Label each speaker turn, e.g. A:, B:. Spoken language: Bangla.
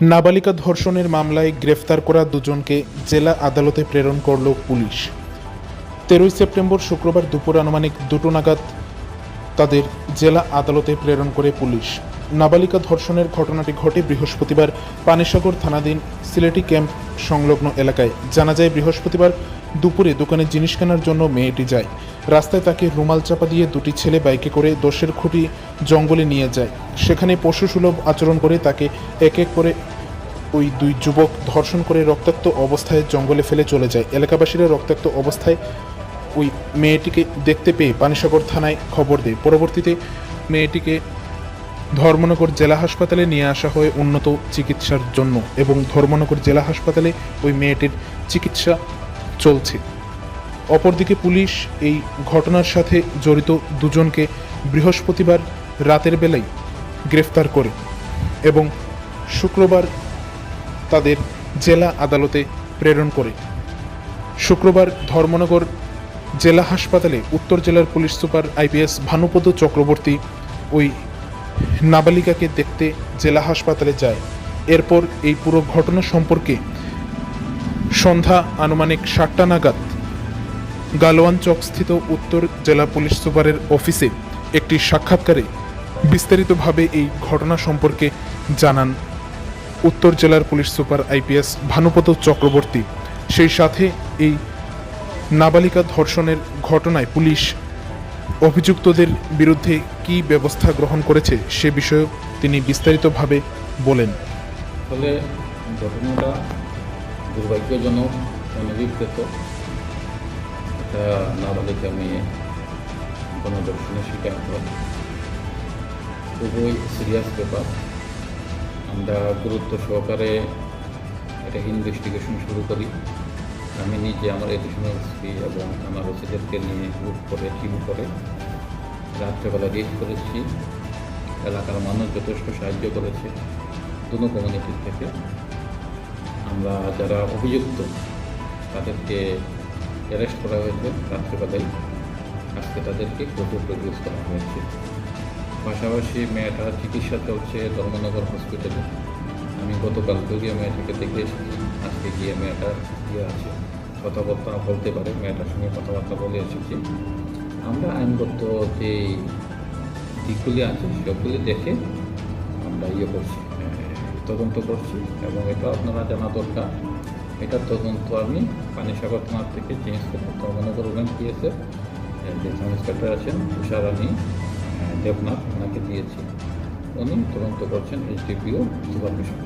A: নাবালিকা ধর্ষণের মামলায় গ্রেফতার করা দুজনকে জেলা আদালতে প্রেরণ করল পুলিশ। তেরোই সেপ্টেম্বর শুক্রবার দুপুর আনুমানিক দুটো নাগাদ তাদের জেলা আদালতে প্রেরণ করে পুলিশ। নাবালিকা ধর্ষণের ঘটনাটি ঘটে বৃহস্পতিবার পানিসাগর থানাধীন সিলেটি ক্যাম্প সংলগ্ন এলাকায়। জানা যায়, বৃহস্পতিবার দুপুরে দোকানে জিনিস কেনার জন্য মেয়েটি যায়। রাস্তায় তাকে রুমাল চাপা দিয়ে দুটি ছেলে বাইকে করে দোষের খুঁটি জঙ্গলে নিয়ে যায়। সেখানে পশুসুলভ আচরণ করে তাকে এক এক করে ওই দুই যুবক ধর্ষণ করে রক্তাক্ত অবস্থায় জঙ্গলে ফেলে চলে যায়। এলাকাবাসীরা রক্তাক্ত অবস্থায় ওই মেয়েটিকে দেখতে পেয়ে পানিসাগর থানায় খবর দেয়। পরবর্তীতে মেয়েটিকে ধর্মনগর জেলা হাসপাতালে নিয়ে আসা হয় উন্নত চিকিৎসার জন্য এবং ধর্মনগর জেলা হাসপাতালে ওই মেয়েটির চিকিৎসা চলছে। অপরদিকে পুলিশ এই ঘটনার সাথে জড়িত দুজনকে বৃহস্পতিবার রাতের বেলায় গ্রেফতার করে এবং শুক্রবার তাদের জেলা আদালতে প্রেরণ করে। শুক্রবার ধর্মনগর জেলা হাসপাতালে উত্তর জেলার police super IPS Bhanupada Chakraborty ওই নাবালিকাকে দেখতে জেলা হাসপাতালে যায়। এরপর এই পুরো ঘটনা সম্পর্কে সন্ধ্যা আনুমানিক সাতটা নাগাদ গালোয়ান চকস্থিত উত্তর জেলা পুলিশ সুপারের অফিসে একটি সাক্ষাৎকারে বিস্তারিতভাবে এই ঘটনা সম্পর্কে জানান উত্তর জেলার police super IPS Bhanupada Chakraborty. সেই সাথে এই নাবালিকা ধর্ষণের ঘটনায় পুলিশ অভিযুক্তদের বিরুদ্ধে কী ব্যবস্থা গ্রহণ করেছে সে বিষয়েও তিনি বিস্তারিতভাবে বলেন।
B: ফলে ঘটনাটা দুর্ভাগ্যজনক অনভিপ্রেত একটা নাবালিকা মেয়ে গণদর্শনের শিকার হয় খুবই সিরিয়াস ব্যাপার। আমরা গুরুত্ব সহকারে এটা ইনভেস্টিগেশন শুরু করি। আমি নিজে আমার এডিশনাল এসপি এবং আমার ওসিদেরকে নিয়ে গ্রুপ করে টিম করে রাত্রেবেলা রেড করেছি। এলাকার মানুষ যথেষ্ট সাহায্য করেছে দুনো কমিউনিটির থেকে। আমরা যারা অভিযুক্ত, তাদেরকে অ্যারেস্ট করা হয়েছে রাত্রেবেলায়। আজকে তাদেরকে কোর্টে প্রডিউস করা হয়েছে। পাশাপাশি মেয়েটার চিকিৎসা চলছে ধর্মনগর হসপিটালে আমি গতকাল গিয়ে মেয়েটাকে দেখে এসেছি, আজকে গিয়ে মেয়েটার ইয়ে আছে, কথাবার্তা বলতে পারে, মেয়েটার সঙ্গে কথাবার্তা বলে এসেছি। আমরা আইনগত যে দিকগুলি আছে সবগুলি দেখে আমরা ইয়ে করছি তদন্ত করছি এবং এটা আপনারা জানা দরকার। এটার তদন্ত আমি পানিসাগর থানার থেকে চেঞ্জ করে ধর্মনগর উমেন পিএসের যে ইন্সপেক্টর আছেন, তুষার আমি দেবনাথ, ওনাকে দিয়েছি। উনি তদন্ত করছেন এইচডিপিও সুপারভিশন